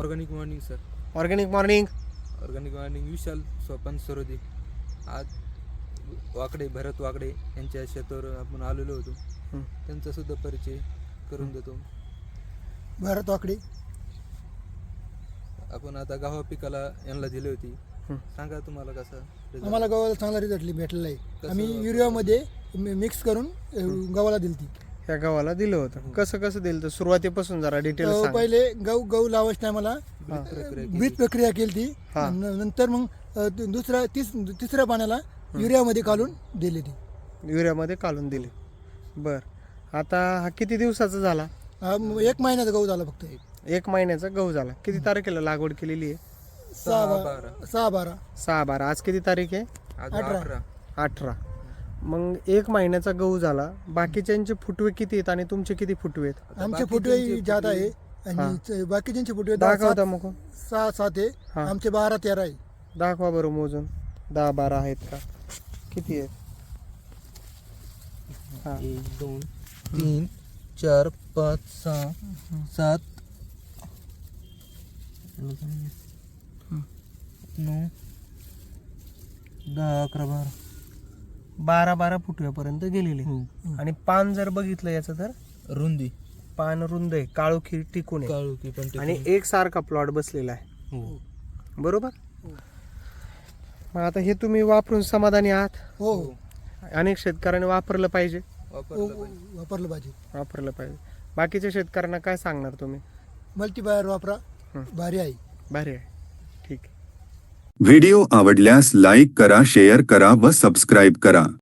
Organic morning sir organic morning organic morning Vishal Swapan Sarode आज वाकडे भरत वाकडे यांच्या शेतावर आपण आलेलो होतो. हं. त्यांचा सुद्धा परिचय करून देतो. भारत वाकडे. आपण आता गव्हा पिकाला यांना दिली होती. हं. सांगा तुम्हाला कसा result? आम्हाला गव्हाला चांगला रिझल्ट भेटलेला आहे. आम्ही? युरियामध्ये मि- मिक्स करून अ, गव्हाला दिली ती या गव्हाला दिलं होतं. कसं कसं दिलं तर सुरुवातीपासून जरा डिटेल अ, सांग. पहिले गहू गहू बीज प्रक्रिया केली. बीज प्रक्रिया केली ती हा. न- नंतर मग अ, दु- दुसऱ्या तीस तिसऱ्या पाण्याला युरियामध्ये काढून दिली ती. युरियामध्ये काढून दिले. बर. आता हा किती दिवसाचा झाला? हा, एक महिन्याचा गहू झाला फक्त. एक महिन्याचा गहू झाला. किती तारखेला लागवड केलेली आहे? सहा बारा. सहा बारा. सहा बारा. आज किती तारीख आहे? आज अठरा. अठरा. अठरा. मग एक महिन्याचा गहू झाला. बाकीच्यांचे फुटवे किती आहेत आणि तुमचे किती फुटवे आहेत? आमचे फुटवे जात आहे हा. आणि च- बाकीच्यांचे फुटवे दहा दाखवता सात- मग. सहा सात आहे. हा. आमचे बारा तेरा आहे. दाखवा बरं मोजून. दहा बारा आहेत का? किती आहेत? हा. एक दोन तीन चार पाच सहा सात नऊ दहा अकरा बारा. बारा बारा फुटव्यापर्यंत गेलेले. आणि पान जर बघितलं याचं तर रुंदी. पान रुंद आहे काळोखी टिकून आहे. पण आणि एक सारखा प्लॉट बसलेला आहे. हो. बरोबर? मग आता हे तुम्ही वापरून समाधानी आहात? हो. हो. अनेक शेतकऱ्यांनी वापरलं पाहिजे. हो, वापरलं हो, पाहिजे. वापरलं पाहिजे. वापरलं पाहिजे. बाकीच्या शेतकऱ्यांना काय सांगणार तुम्ही? मल्टीबायर वापरा. हं. भारी आहे. भारी आहे. व्हिडिओ आवडल्यास लाईक करा शेअर करा व सबस्क्राईब करा.